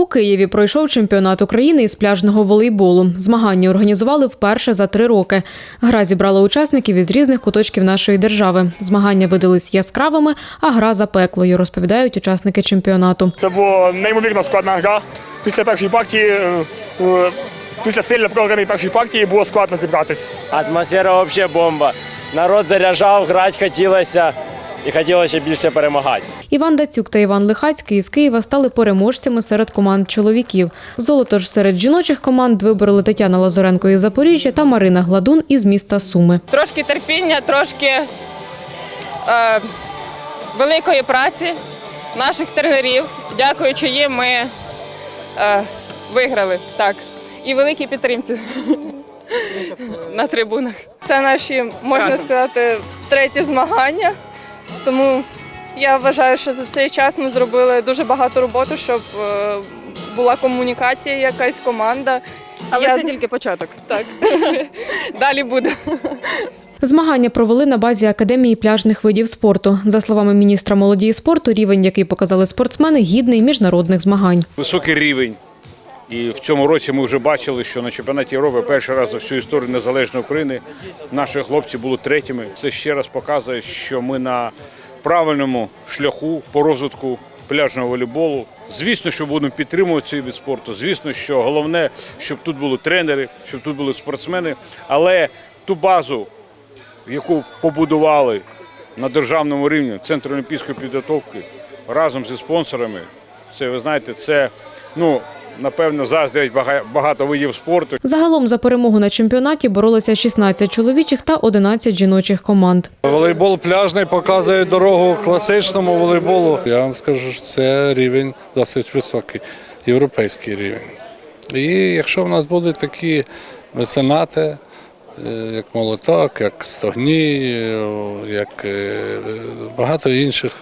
У Києві пройшов чемпіонат України із пляжного волейболу. Змагання організували вперше за три роки. Гра зібрала учасників із різних куточків нашої держави. Змагання видались яскравими, а гра запеклою, розповідають учасники чемпіонату. Це була неймовірно складна гра. Після першої партії, е, е, після сильно програної першої партії було складно зібратись. Атмосфера взагалі бомба. Народ заряджав, грати хотілося і хотілося більше перемагати. Іван Дацюк та Іван Лихацький із Києва стали переможцями серед команд чоловіків. Золото ж серед жіночих команд вибороли Тетяна Лазоренко із Запоріжжя та Марина Гладун із міста Суми. трошки терпіння, трошки е, великої праці наших тренерів. Дякуючи їм, ми е, виграли. Так. І великій підтримці на трибунах. Це наші, можна сказати, треті змагання. Тому я вважаю, що за цей час ми зробили дуже багато роботи, щоб е, була комунікація, якась команда. Але Я- це тільки початок. Так. Далі буде. Змагання провели на базі Академії пляжних видів спорту. За словами міністра молоді і спорту, рівень, який показали спортсмени, гідний міжнародних змагань. високий рівень. І в цьому році ми вже бачили, що на чемпіонаті Європи перший раз за всю історію незалежної України наші хлопці були третіми. Це ще раз показує, що ми на правильному шляху по розвитку пляжного волейболу. Звісно, що будемо підтримувати цей від спорту. Звісно, що головне, щоб тут були тренери, щоб тут були спортсмени. Але ту базу, яку побудували на державному рівні Центр олімпійської підготовки разом зі спонсорами, це ви знаєте, це ну напевно заздрять багато видів спорту. Загалом за перемогу на чемпіонаті боролися 16 чоловічих та 11 жіночих команд. Волейбол пляжний показує дорогу класичному волейболу. Я вам скажу, що це рівень досить високий, європейський рівень. І якщо в нас будуть такі меценати, як молоток, як стогній, е, як е, багато інших,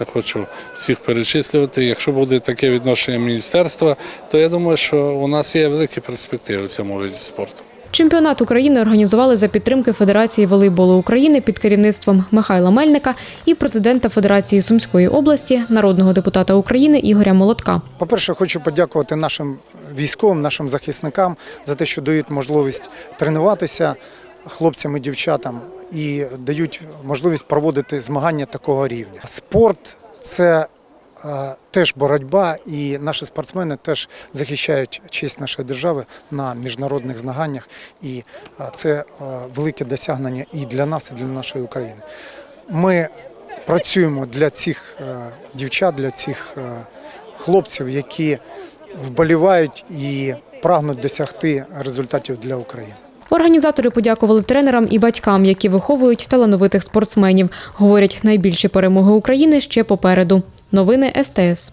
не хочу всіх перечислювати. Якщо буде таке відношення міністерства, то я думаю, що у нас є великі перспективи в цьому виді спорту. Чемпіонат України організували за підтримки Федерації волейболу України під керівництвом Михайла Мельника і президента Федерації Сумської області, народного депутата України Ігоря Молотка. По-перше, хочу подякувати нашим військовим, нашим захисникам за те, що дають можливість тренуватися хлопцям і дівчатам і дають можливість проводити змагання такого рівня. Спорт це е, теж боротьба, і наші спортсмени теж захищають честь нашої держави на міжнародних змаганнях. І е, це е, велике досягнення і для нас, і для нашої України. Ми працюємо для цих дівчат, для цих хлопців, які вболівають і прагнуть досягти результатів для України. Організатори подякували тренерам і батькам, які виховують талановитих спортсменів. Говорять, найбільші перемоги України ще попереду. Новини СТС.